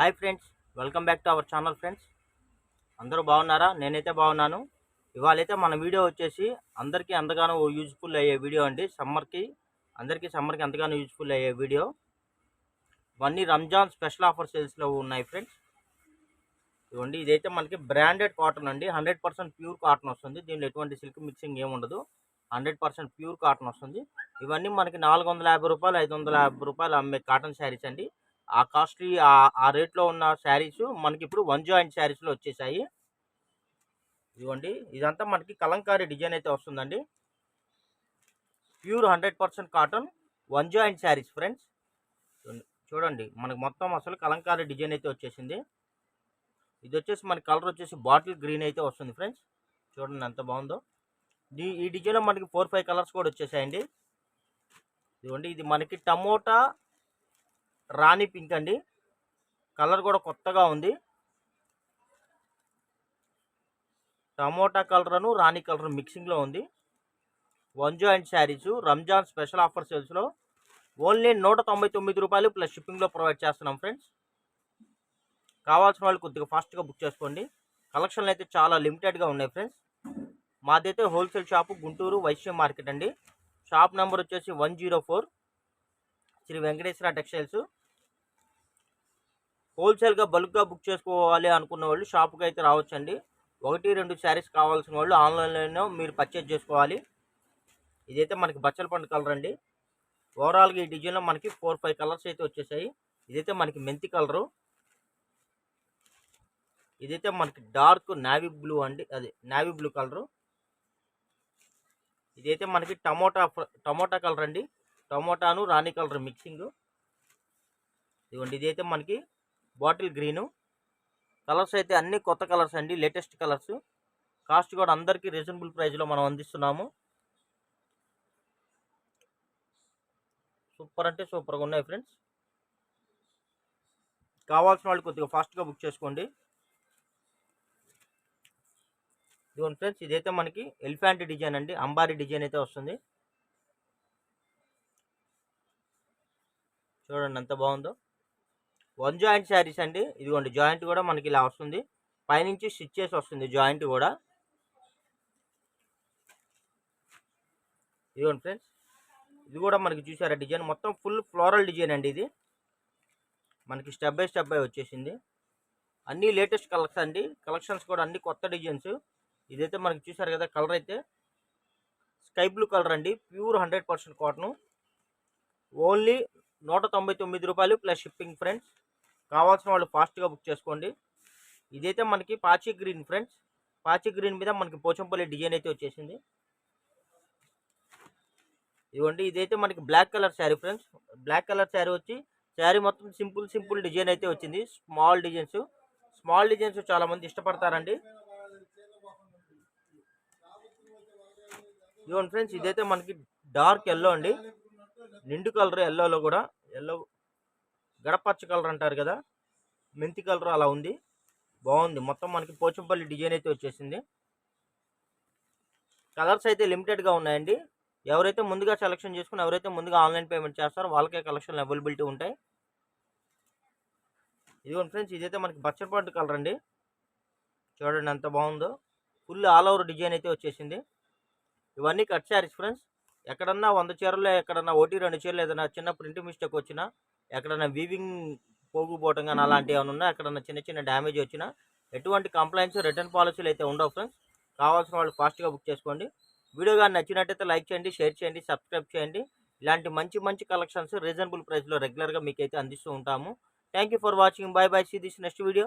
Hi friends welcome back to our channel friends. అందరూ బాగున్నారా? నేనైతే బాగున్నాను. ఇవాళైతే మన వీడియో వచ్చేసి అందరికీ ఎంతగానో యూజ్ఫుల్ అయ్యే వీడియో అండి. సమ్మర్కి అందరికీ సమ్మర్కి ఎంతగానో యూజ్ఫుల్ అయ్యే వీడియో. ఇవన్నీ రంజాన్ స్పెషల్ ఆఫర్ సేల్స్లో ఉన్నాయి ఫ్రెండ్స్. ఇవ్వండి ఇదైతే మనకి బ్రాండెడ్ కాటన్ అండి. హండ్రెడ్ పర్సెంట్ ప్యూర్ కాటన్ వస్తుంది. దీనిలో ఎటువంటి సిల్క్ మిక్సింగ్ ఏమి ఉండదు. హండ్రెడ్ పర్సెంట్ ప్యూర్ కాటన్ వస్తుంది. ఇవన్నీ మనకి నాలుగు వందల యాభై రూపాయలు ఐదు వందల యాభై రూపాయలు అమ్మే కాటన్ శారీస్ అండి. ఆ కాస్ట్లీ ఆ రేట్లో ఉన్న శారీస్ మనకి ఇప్పుడు వన్ జాయింట్ శారీస్లో వచ్చేసాయి. ఇదిగోండి ఇదంతా మనకి కలంకారీ డిజైన్ అయితే వస్తుందండి. Pure hundred percent cotton one joint saris friends. చూడండి మనకి మొత్తం అసలు కలంకారీ డిజైన్ అయితే వచ్చేసింది. ఇది వచ్చేసి మన కలర్ వచ్చేసి బాటిల్ గ్రీన్ అయితే వస్తుంది ఫ్రెండ్స్. చూడండి ఎంత బాగుందో. దీ ఈ డిజైన్లో మనకి ఫోర్ ఫైవ్ కలర్స్ కూడా వచ్చేసాయండి. ఇదిగోండి ఇది మనకి టమోటా రాణి పింక్ అండి. కలర్ కూడా కొత్తగా ఉంది. టమోటా కలర్ను రాణి కలర్ మిక్సింగ్లో ఉంది. One joint saris Ramzan special offer సేల్స్లో ఓన్లీ నూట తొంభై తొమ్మిది రూపాయలు ప్లస్ షిప్పింగ్లో ప్రొవైడ్ చేస్తున్నాం ఫ్రెండ్స్. కావాల్సిన వాళ్ళు కొద్దిగా ఫాస్ట్గా బుక్ చేసుకోండి. కలెక్షన్లు అయితే చాలా లిమిటెడ్గా ఉన్నాయి ఫ్రెండ్స్. మాదైతే wholesale shop Guntur Vaishyam market అండి. షాప్ నెంబర్ వచ్చేసి one zero four. Shri Venkateswara textiles. హోల్సేల్గా బల్క్గా బుక్ చేసుకోవాలి అనుకున్న వాళ్ళు షాప్కి అయితే రావచ్చండి. ఒకటి రెండు శారీస్ కావాల్సిన వాళ్ళు ఆన్లైన్లోనే మీరు పర్చేజ్ చేసుకోవాలి. ఇదైతే మనకి బచ్చల పండు కలర్ అండి. ఓవరాల్గా ఈ డిజైన్లో మనకి ఫోర్ ఫైవ్ కలర్స్ అయితే వచ్చేసాయి. ఇదైతే మనకి మెంతి కలరు. ఇదైతే మనకి డార్క్ నావీ బ్లూ అండి. అది నావీ బ్లూ కలరు. ఇదైతే మనకి టమోటా టమోటా కలర్ అండి. టమోటాను రాణి కలర్ మిక్సింగ్. ఇదిగోండి ఇదైతే మనకి బాటిల్ గ్రీను. కలర్స్ అయితే అన్ని కొత్త కలర్స్ అండి లేటెస్ట్ కలర్స్. కాస్ట్ కూడా అందరికీ రీజనబుల్ ప్రైస్లో మనం అందిస్తున్నాము. సూపర్ అంటే సూపర్గా ఉన్నాయి ఫ్రెండ్స్. కావాల్సిన వాళ్ళు కొద్దిగా ఫాస్ట్గా బుక్ చేసుకోండి. ఇదిగోండి ఫ్రెండ్స్ ఇదైతే మనకి ఎలిఫాంట్ డిజైన్ అండి అంబారీ డిజైన్ అయితే వస్తుంది. చూడండి ఎంత బాగుందో. వన్ జాయింట్ శారీస్ అండి. ఇదిగోండి జాయింట్ కూడా మనకి ఇలా వస్తుంది. పైనుంచి స్టిచ్ చేసి వస్తుంది జాయింట్ కూడా. ఇదిగోండి ఫ్రెండ్స్ ఇది కూడా మనకి చూసారా డిజైన్? మొత్తం ఫుల్ ఫ్లోరల్ డిజైన్ అండి ఇది. మనకి స్టెప్ బై స్టెప్ బై వచ్చేసింది. అన్నీ లేటెస్ట్ కలెక్షన్ అండి. కలెక్షన్స్ కూడా అన్ని కొత్త డిజైన్స్. ఇదైతే మనకి చూసారు కదా కలర్ అయితే. స్కై బ్లూ కలర్ అండి. Pure hundred percent cotton. Only నూట తొంభై తొమ్మిది రూపాయలు ప్లస్ షిప్పింగ్ ఫ్రెండ్స్. కావాల్సిన వాళ్ళు ఫాస్ట్గా బుక్ చేసుకోండి. ఇదైతే మనకి పాచి గ్రీన్ ఫ్రెండ్స్. పాచి గ్రీన్ మీద మనకి పోచంపల్లి డిజైన్ అయితే వచ్చేసింది. ఇదిగోండి ఇదైతే మనకి black colour sari friends. Black colour sari వచ్చి శారీ మొత్తం సింపుల్ సింపుల్ డిజైన్ అయితే వచ్చింది. Small designs. స్మాల్ డిజైన్స్ చాలామంది ఇష్టపడతారండి. ఇదిగోండి ఫ్రెండ్స్ ఇదైతే మనకి డార్క్ ఎల్లో అండి. నిండు కలర్ ఎల్లోలో కూడా ఎల్లో గడపచ్చ కలర్ అంటారు కదా? మెంతి కలర్ అలా ఉంది. బాగుంది. మొత్తం మనకి పోచంపల్లి డిజైన్ అయితే వచ్చేసింది. కలర్స్ అయితే లిమిటెడ్గా ఉన్నాయండి. ఎవరైతే ముందుగా సెలెక్షన్ చేసుకుని ఎవరైతే ముందుగా ఆన్లైన్ పేమెంట్ చేస్తారో వాళ్ళకే కలెక్షన్లు అవైలబిలిటీ ఉంటాయి. ఇదిగోండి ఫ్రెండ్స్ ఇదైతే మనకి బచ్చపాటు కలర్ అండి. చూడండి ఎంత బాగుందో. ఫుల్ ఆల్ ఓవర్ డిజైన్ అయితే వచ్చేసింది. ఇవన్నీ కట్ శారీస్ ఫ్రెండ్స్. ఎక్కడన్నా వంద చీరలు ఎక్కడన్నా ఒకటి రెండు చీరలు ఏదైనా చిన్న ప్రింట్ మిస్టేక్ వచ్చినా ఎక్కడన్నా వీవింగ్ పోగుపోవటం కానీ అలాంటివి ఏమైనా ఉన్నా ఎక్కడన్నా చిన్న చిన్న డ్యామేజ్ వచ్చినా ఎటువంటి కంప్లైంట్స్ రిటర్న్ పాలసీలు అయితే ఉండవు ఫ్రెండ్స్ కావాల్సిన వాళ్ళు ఫాస్ట్గా బుక్ చేసుకోండి. వీడియో కానీ నచ్చినట్టయితే లైక్ చేయండి షేర్ చేయండి సబ్స్క్రైబ్ చేయండి. ఇలాంటి మంచి మంచి కలెక్షన్స్ రీజనబుల్ ప్రైస్లో రెగ్యులర్గా మీకు అయితే అందిస్తూ ఉంటాము. Thank for watching bye bye see this next video